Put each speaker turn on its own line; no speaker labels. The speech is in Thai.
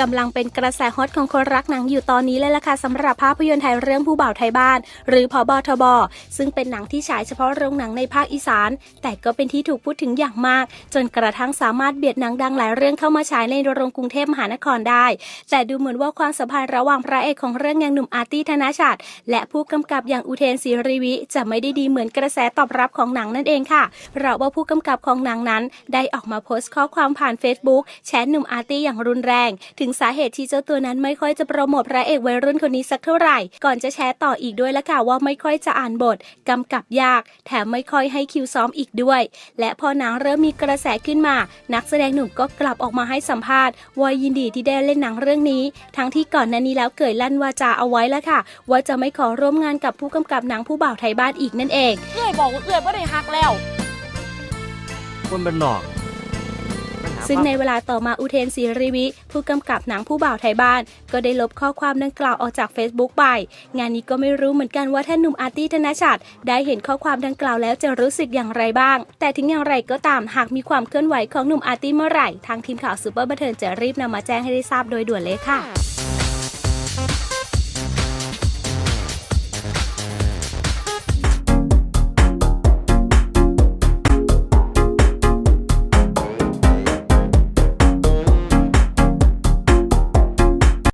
กำลังเป็นกระแสฮอตของคนรักหนังอยู่ตอนนี้เลยล่ะค่ะสำหรับภาพยนตร์ไทยเรื่องผู้บ่าวไทยบ้าน หรือพบทบซึ่งเป็นหนังที่ฉายเฉพาะโรงหนังในภาคอีสาน แต่ก็เป็นที่ถูกพูดถึงอย่างมาก จนกระทั่งสามารถเบียดหนังดังหลายเรื่องเข้ามาฉายในโรงกรุงเทพมหานครได้ แต่ดูเหมือนว่าความสัมพันธ์ระหว่างพระเอกของเรื่องอย่างหนุ่มอาร์ตี้ธนชาติและผู้กำกับอย่างอุเทนศรีรีวิจะไม่ได้ดีเหมือนกระแสตอบรับของหนังนั่นเองค่ะเพราะว่าผู้กำกับของหนังนั้น ได้ออกมาโพสต์ข้อความผ่าน Facebook แชทหนุ่มอาร์ตี้อย่างรุนแรง ถึงสาเหตุที่เจ้าตัวนั้นไม่ค่อยจะโปรโมทพระเอกวัยรุ่นคนนี้สักเท่าไหร่ ก่อนจะแชร์ต่ออีกด้วยละค่ะว่าไม่ค่อยจะอ่านบทกำกับยาก แถมไม่ค่อยให้คิวซ้อมอีกด้วย และพอหนังเริ่มมีกระแสขึ้นมา นักแสดงหนุ่มก็กลับออกมาให้สัมภาษณ์ว่ายินดีที่ได้เล่นหนังเรื่องนี้ ทั้งที่ก่อนหน้านี้แล้วเกยลั่นวาจาเอาไว้แล้วค่ะ ว่าจะไม่ขอร่วมงานกับผู้กำกับหนังผู้บ่าวไทยบ้านอีกนั่นเอง
เอื้อยบอกว่าเอื้อยบ่ได้ฮักแล้ว
คนเป็นหนอกปัญหา
ซึ่งในเวลาต่อมาอุเทนศรีริวิ ผู้กำกับหนังผู้บ่าวไทยบ้าน ก็ได้ลบข้อความดังกล่าวออกจาก Facebook ไป งานนี้ก็ไม่รู้เหมือนกันว่าท่านหนุ่มอาร์ตี้ธนชัดได้เห็นข้อความดังกล่าวแล้วจะรู้สึกอย่างไรบ้าง แต่ถึงอย่างไรก็ตามหากมีความเคลื่อนไหวของหนุ่มอาร์ตี้เมื่อไหร่ ทางทีมข่าวซูเปอร์บันเทิงจะรีบนำมาแจ้งให้ได้ทราบโดยด่วนเลยค่ะ